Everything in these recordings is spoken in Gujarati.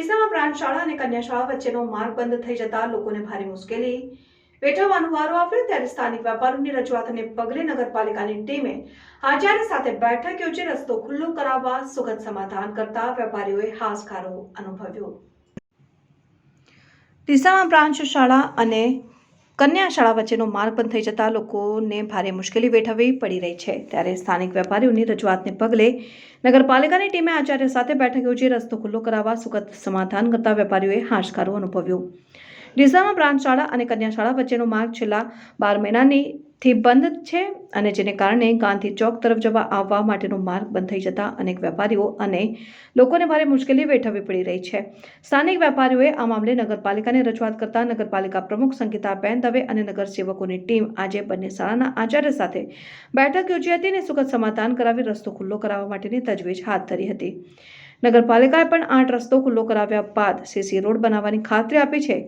ડીસામાં પ્રાંત શાળા અને કન્યા શાળા વચ્ચેનો માર્ગ બંધ થઈ જતા લોકોને ભારે મુશ્કેલી. વેઠવવાનો વારો આવ્યો ત્યારે સ્થાનિક વેપારીઓની રજૂઆતને પગલે નગરપાલિકાની ટીમે આચાર્ય સાથે બેઠક યોજી રસ્તો ખુલ્લો કરાવવા સુગત સમાધાન કરતા વેપારીઓએ હાશકારો અનુભવ્યો. ડીસામાં પ્રાંત શાળા અને કન્યા શાળા વચ્ચેનો માર્ગ બંધ થઈ જતા લોકોને ભારે મુશ્કેલી વેઠવવી પડી રહી છે. ત્યારે સ્થાનિક વેપારીઓની રજૂઆતને પગલે નગરપાલિકાની ટીમે આચાર્ય સાથે બેઠક યોજી રસ્તો ખુલ્લો કરાવવા સુગત સમાધાન કરતા વેપારીઓએ હાશકારો અનુભવ્યો. ડીસામાં પ્રાંત શાળા અને કન્યા શાળા વચ્ચેનો માર્ગ છેલ્લા બાર મહિનાની થી બંધ છે અને જેને કારણે ગાંધી ચોક તરફ જવા આવવા માટેનો માર્ગ બંધ થઈ જતા અનેક વેપારીઓ અને લોકોને ભારે મુશ્કેલી વેઠવવી પડી રહી છે. સ્થાનિક વેપારીઓએ આ મામલે નગરપાલિકાને રજૂઆત કરતા નગરપાલિકા પ્રમુખ સંગીતાબેન દવે અને નગરસેવકોની ટીમ આજે બંને શાળાના આચાર્ય સાથે બેઠક યોજી હતી અને સુખદ સમાધાન કરાવી રસ્તો ખુલ્લો કરાવવા માટેની તજવીજ હાથ ધરી હતી. નગરપાલિકાએ પણ આઠ રસ્તો ખુલ્લો કરાવ્યા બાદ સીસી રોડ બનાવવાની ખાતરી આપી છે.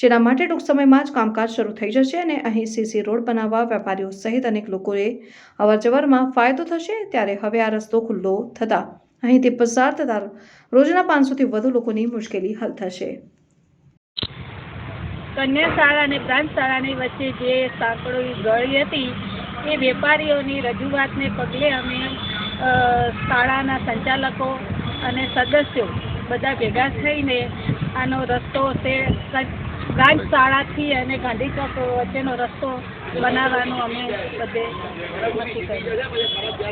જેના માટે ટૂંક સમયમાં જ કામકાજ શરૂ થઈ જશે અને અહીં સીસી રોડ બનાવવા વેપારીઓ સહિત અનેક લોકોએ અવરજવરમાં ફાયદો થશે ત્યારે હવે આ રસ્તો ખુલ્લો થતાં અહીંથી પસાર થતા રોજના પાંચસોથી વધુ લોકોની મુશ્કેલી કન્યા શાળા અને પ્રાંત શાળાની વચ્ચે જે સાંકળોની ગળી હતી, એ વેપારીઓની રજૂઆતને પગલે અમે શાળાના સંચાલકો અને સદસ્યો બધા ભેગા થઈને આનો રસ્તો તે પ્રાંત શાળાથી અને ગાંધી ચોક વચ્ચેનો રસ્તો બનાવવાનું અમે બધે નક્કી કર્યું.